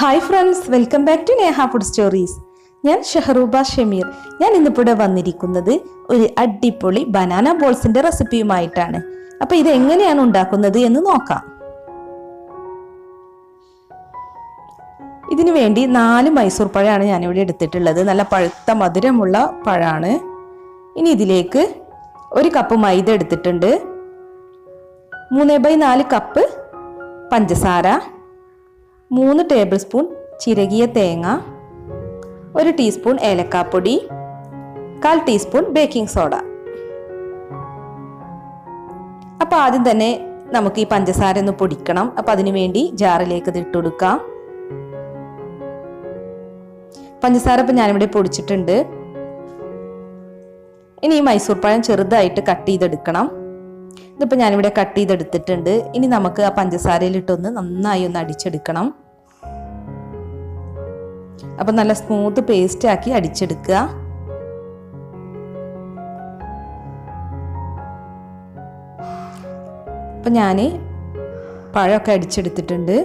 Hi friends welcome back to Neha food stories ഞാൻ ഷെഹറൂബ ഷമീർ. ഞാൻ ഇന്നിവിടെ വന്നിരിക്കുന്നത് ഒരു അടിപൊളി ബനാന ബോൾസിന്റെ റെസിപ്പിയുമായിട്ടാണ് അപ്പൊ ഇത് എങ്ങനെയാണ് ഉണ്ടാക്കുന്നത് എന്ന് നോക്കാം. ഇതിനു വേണ്ടി നാല് മൈസൂർ പഴമാണ് ഞാനിവിടെ എടുത്തിട്ടുള്ളത്. നല്ല പഴുത്ത മധുരമുള്ള പഴമാണ് ഇനി ഇതിലേക്ക് ഒരു കപ്പ് മൈദ എടുത്തിട്ടുണ്ട്. മൂന്ന് ബൈ നാല് കപ്പ് പഞ്ചസാര. മൂന്ന് ടേബിൾ സ്പൂൺ ചിരകിയ തേങ്ങ ഒരു ടീസ്പൂൺ ഏലക്കാപ്പൊടി കാൽ ടീസ്പൂൺ ബേക്കിംഗ് സോഡ അപ്പോൾ ആദ്യം തന്നെ നമുക്ക് ഈ പഞ്ചസാര ഒന്ന് പൊടിക്കണം. അപ്പോൾ അതിനു വേണ്ടി ജാറിലേക്ക് ഇത് ഇട്ടുകൊടുക്കാം. പഞ്ചസാര ഇപ്പം ഞാനിവിടെ പൊടിച്ചിട്ടുണ്ട്. ഇനി ഈ മൈസൂർ പഴം ചെറുതായിട്ട് കട്ട് ചെയ്തെടുക്കണം. ഇതിപ്പോൾ ഞാനിവിടെ കട്ട് ചെയ്തെടുത്തിട്ടുണ്ട്. ഇനി നമുക്ക് ആ പഞ്ചസാരയിലിട്ടൊന്ന് നന്നായി ഒന്ന് അടിച്ചെടുക്കണം. അപ്പം നല്ല സ്മൂത്ത് പേസ്റ്റ് ആക്കി അടിച്ചെടുക്കുക. അപ്പം ഞാൻ പഴമൊക്കെ അടിച്ചെടുത്തിട്ടുണ്ട്.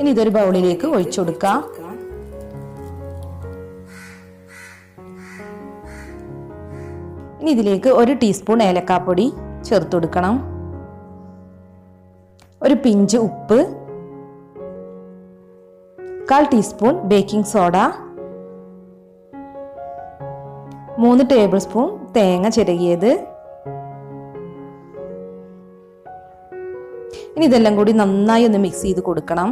ഇനി ഇതൊരു ബൗളിലേക്ക് ഒഴിച്ചു കൊടുക്കാം. ഇനി ഇതിലേക്ക് ഒരു ടീസ്പൂൺ ഏലക്കാപ്പൊടി ചേർത്ത് കൊടുക്കണം ഒരു പിഞ്ച് ഉപ്പ് കാൽ ടീസ്പൂൺ ബേക്കിംഗ് സോഡ മൂന്ന് ടേബിൾ സ്പൂൺ തേങ്ങ ചിരകിയത്. ഇനി ഇതെല്ലാം കൂടി നന്നായി ഒന്ന് മിക്സ് ചെയ്ത് കൊടുക്കണം.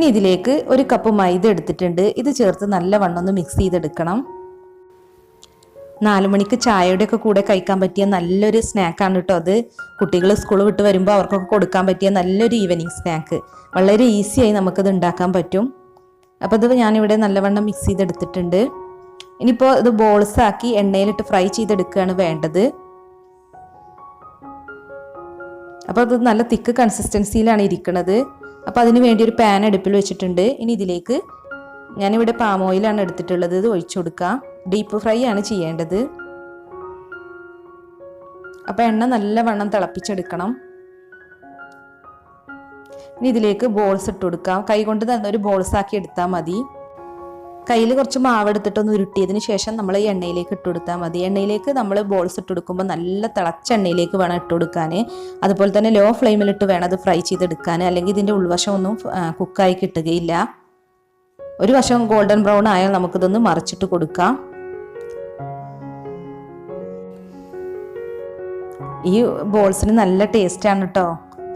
ഇനി ഇതിലേക്ക് ഒരു കപ്പ് മൈദ എടുത്തിട്ടുണ്ട്. ഇത് ചേർത്ത് നല്ലവണ്ണം ഒന്ന് മിക്സ് ചെയ്തെടുക്കണം. നാലു മണിക്ക് ചായയുടെ ഒക്കെ കൂടെ കഴിക്കാൻ പറ്റിയ നല്ലൊരു സ്നാക്കാണ് കേട്ടോ അത്. കുട്ടികൾ സ്കൂൾ വിട്ട് വരുമ്പോൾ അവർക്കൊക്കെ കൊടുക്കാൻ പറ്റിയ നല്ലൊരു ഈവനിങ് സ്നാക്ക് വളരെ ഈസിയായി നമുക്കത് ഉണ്ടാക്കാൻ പറ്റും. അപ്പോൾ ഇത് ഞാനിവിടെ നല്ലവണ്ണം മിക്സ് ചെയ്തെടുത്തിട്ടുണ്ട്. ഇനിയിപ്പോൾ ഇത് ബോൾസ് ആക്കി എണ്ണയിലിട്ട് ഫ്രൈ ചെയ്തെടുക്കുകയാണ് വേണ്ടത്. അപ്പോൾ അത് നല്ല തിക്ക് കൺസിസ്റ്റൻസിയിലാണ് ഇരിക്കുന്നത് അപ്പോൾ അതിന് വേണ്ടി ഒരു പാൻ അടുപ്പിൽ വെച്ചിട്ടുണ്ട്. ഇനി ഇതിലേക്ക് ഞാനിവിടെ പാം ഓയിലാണ് എടുത്തിട്ടുള്ളത്. ഇത് ഒഴിച്ചു കൊടുക്കാം. ഡീപ്പ് ഫ്രൈ ആണ് ചെയ്യേണ്ടത്. അപ്പോൾ എണ്ണ നല്ലവണ്ണം തിളപ്പിച്ചെടുക്കണം. ഇനി ഇതിലേക്ക് ബോൾസ് ഇട്ട് കൊടുക്കാം. കൈ കൊണ്ട് തന്നെ ഒരു ബോൾസ് ആക്കി എടുത്താൽ മതി. കയ്യിൽ കുറച്ച് മാവ് എടുത്തിട്ടൊന്ന് ഉരുട്ടിയതിന് ശേഷം നമ്മൾ ഈ എണ്ണയിലേക്ക് ഇട്ട് കൊടുത്താൽ മതി. എണ്ണയിലേക്ക് നമ്മൾ ബോൾസ് ഇട്ട് കൊടുക്കുമ്പോൾ നല്ല തിളച്ച എണ്ണയിലേക്ക് വേണം ഇട്ട് കൊടുക്കാൻ അതുപോലെ തന്നെ ലോ ഫ്ലെയിമിലിട്ട് വേണം അത് ഫ്രൈ ചെയ്തെടുക്കാൻ അല്ലെങ്കിൽ ഇതിന്റെ ഉൾവശം ഒന്നും കുക്കായി കിട്ടുകയില്ല. ഒരു വശം ഗോൾഡൻ ബ്രൗൺ ആയാൽ നമുക്കിതൊന്ന് മറിച്ചിട്ട് കൊടുക്കാം. ഈ ബോൾസിന് നല്ല ടേസ്റ്റാണ് കേട്ടോ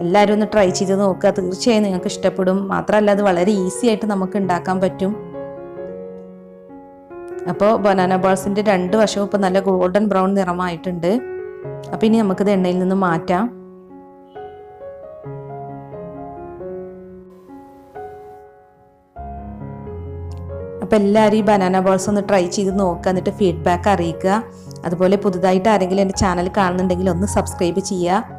എല്ലാവരും ഒന്ന് ട്രൈ ചെയ്ത് നോക്കുക തീർച്ചയായും നിങ്ങൾക്ക് ഇഷ്ടപ്പെടും. മാത്രമല്ല അത് വളരെ ഈസി ആയിട്ട് നമുക്ക് ഉണ്ടാക്കാൻ പറ്റും. അപ്പോൾ ബനാന ബോൾസിന്റെ രണ്ട് വശവും ഇപ്പോൾ നല്ല ഗോൾഡൻ ബ്രൗൺ നിറമായിട്ടുണ്ട്. അപ്പോൾ ഇനി നമുക്കിത് എണ്ണയിൽ നിന്ന് മാറ്റാം. അപ്പോൾ എല്ലാവരും ഈ ബനാന ബോൾസ് ഒന്ന് ട്രൈ ചെയ്ത് നോക്കുക എന്നിട്ട് ഫീഡ്ബാക്ക് അറിയിക്കുക. അതുപോലെ പുതുതായിട്ട് ആരെങ്കിലും എന്റെ ചാനൽ കാണുന്നുണ്ടെങ്കിൽ ഒന്ന് സബ്സ്ക്രൈബ് ചെയ്യുക.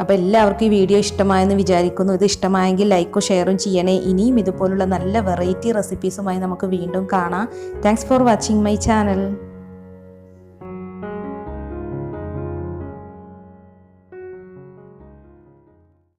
അപ്പോൾ എല്ലാവർക്കും ഈ വീഡിയോ ഇഷ്ടമായെന്ന് വിചാരിക്കുന്നു. ഇത് ഇഷ്ടമായെങ്കിൽ ലൈക്കും ഷെയറും ചെയ്യണേ. ഇനിയും ഇതുപോലുള്ള നല്ല വെറൈറ്റി റെസിപ്പീസുമായി നമുക്ക് വീണ്ടും കാണാം. Thanks for watching my channel